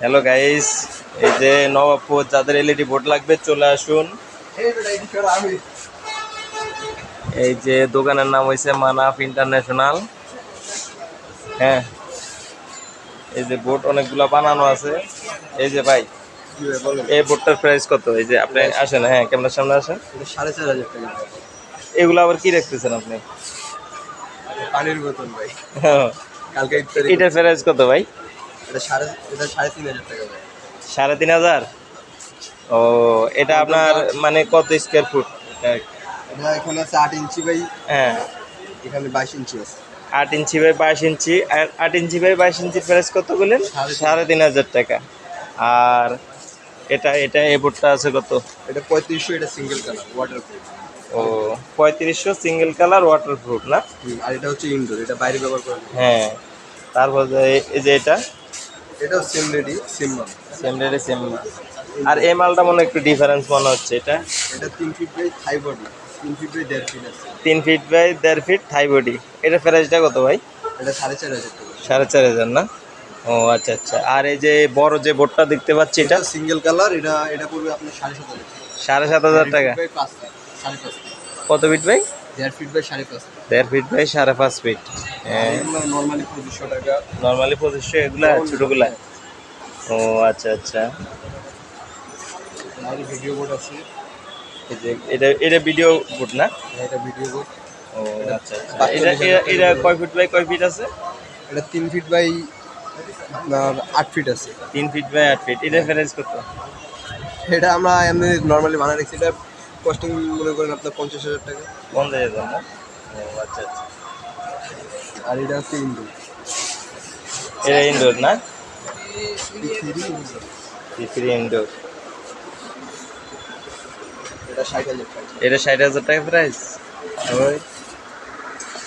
Hello guys এই যে নবাবপুর যাদের এলইডি বোর্ড লাগবে চলে আসুন। এই যে দোকানের নাম হয়েছে মানাফ ইন্টারন্যাশনাল। হ্যাঁ। এই যে বোর্ড অনেকগুলো বানানো আছে। এই যে ভাই এই বোর্ডটার প্রাইস কত? এই যে আপনি আসেন হ্যাঁ ক্যামেরার সামনে আসেন। সাড়ে চার হাজার টাকা এগুলো আবার কি রাখতেছেন আপনি? পানির বোতল ভাই। হ্যাঁ। কালকে এটার প্রাইস কত ভাই? এটা সাড়ে এটা সাড়ে তিন হাজার টাকা ভাই সাড়ে তিন হাজার? ও এটা আপনার মানে কত স্কোয়ার ফুট এটা এখানে আছে আট ইঞ্চি বাই হ্যাঁ। এখানে বাইশ ইঞ্চি আছে। আট ইঞ্চি বাই বাইশ ইঞ্চি। আর আট ইঞ্চি বাই বাইশ ইঞ্চির প্রাইস কত বললেন? সাড়ে তিন। হাজার টাকা। আর এটা এটা এ বোর্ডটা আছে কত? এটা পঁয়ত্রিশশো এটা সিঙ্গেল কালার ওয়াটার প্রুফ ও পঁয়ত্রিশশো সিঙ্গেল কালার ওয়াটার প্রুফ না আর এটা হচ্ছে ইনডোর এটা বাইরে ব্যবহার করা হ্যাঁ। তারপর এই যে এটা? এটাও সেম রেডি সেম মাল সেম রেটে সেম আর এই মালটা মনে একটু ডিফারেন্স মনে হচ্ছে এটা? এটা তিন ফিট বাই থাই বডি তিন ফিট বাই দেড় ফিট আছে। তিন ফিট বাই দেড় ফিট থাই বডি এটা প্রাইসটা কত ভাই? এটা সাড়ে চার হাজার টাকা। সাড়ে চার হাজার না? ও আচ্ছা আচ্ছা। আর এই যে বড় যে বোর্ডটা দেখতে পাচ্ছি এটা? সিঙ্গেল কালার এটা এটা পড়বে আপনার সাড়ে সাত হাজার সাড়ে সাত হাজার টাকা? কত ফিট ভাই? দেড় ফিট বাই সাড়ে পাঁচ ফিট দেড় ফিট বাই সাড়ে পাঁচ ফিট নর্মালি পঁচিশশো টাকা। নর্মালি পঁচিশশো এগুলা ছোটোগুলা। ও আচ্ছা আচ্ছা। আর ভিডিও বোর্ড আছে? এই যে এটা এটা ভিডিও বোর্ড না? এটা ভিডিও বোর্ড ও আচ্ছা আচ্ছা। এটা এটা কয় ফিট বাই কয় ফিট আছে? এটা তিন ফিট বাই আপনার আট ফিট আছে। তিন ফিট বাই আট ফিট এটা কত? এটা আমরা এমনি নর্মালি বানায় রেখেছি। এটা কস্টিং মনে করেন আপনার পঞ্চাশ হাজার টাকা। পঞ্চাশ হাজার না ও আচ্ছা আচ্ছা। আর এটা হচ্ছে ইন্ডোর এটা ইনডোর না? থ্রি ইনডোর এটা ষাট হাজার টাকা। প্রাইস